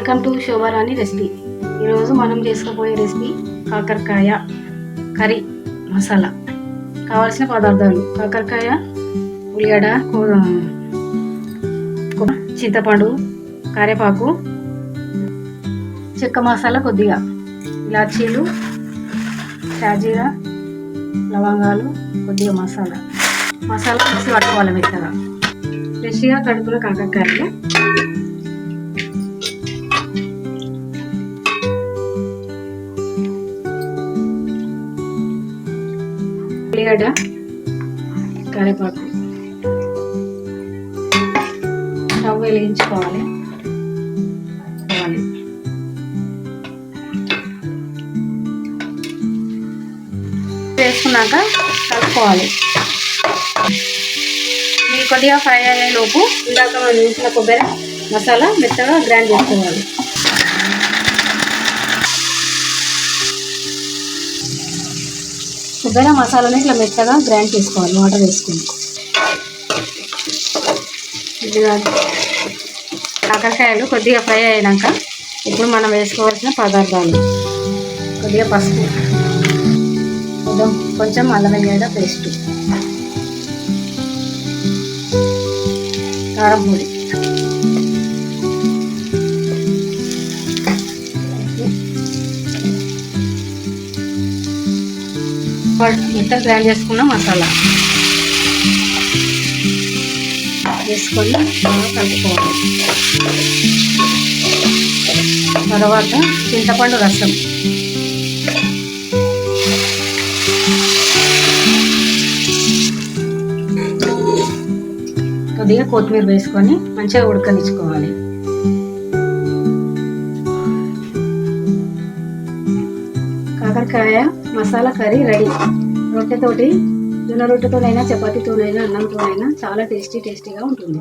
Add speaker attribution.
Speaker 1: Welcome to Shobharani recipe ఈరోజు మనం చేసుకోబోయే రెసిపీ కాకరకాయ కర్రీ మసాలా. కావాల్సిన పదార్థాలు కాకరకాయ ఉల్లిగడ్డ చింతపండు కరివేపాకు చెక్క మసాలా కొద్దిగా ఇలాచీలు షాజీరా లవంగాలు కొద్దిగా మసాలా. మసాలా మిక్సీ పట్టుకోవాలి మెత్తగా ఫ్రెష్గా కడుపులో కాకరకాయలు ఉల్లిగడ్డ కరివేపాకు. స్టవ్ వెలిగించుకోవాలి. వేసుకున్నాక కలుపుకోవాలి. ఇవి కొద్దిగా ఫ్రై అయ్యే లోపు ఇందాక మనం చూసిన కొబ్బరి మసాలా మెత్తగా గ్రైండ్ చేసుకోవాలి. కొబ్బరి మసాలాని ఇట్లా మెత్తగా గ్రైండ్ చేసుకోవాలి వాటర్ వేసుకుని. కాకరకాయలు కొద్దిగా ఫ్రై అయినాక ఇప్పుడు మనం వేసుకోవాల్సిన పదార్థాలు. కొద్దిగా పసుపు కొంచెం కొంచెం అల్లం వెల్లిగడ్డ పేస్ట్ కారం పొడి. మొత్తం గ్రైండ్ చేసుకున్న మసాలా. వేసుకొని బాగా కలుపుకోవాలి. తర్వాత చింతపండు రసం. కొద్దిగా కొత్తిమీర వేసుకొని మంచిగా ఉడకనిచ్చుకోవాలి. కాకరకాయ మసాలా కర్రీ రెడీ. రొట్టెతోటి జొన్న రొట్టెతోనైనా చపాతీతోనైనా అన్నంతోనైనా చాలా టేస్టీ టేస్టీగా ఉంటుంది.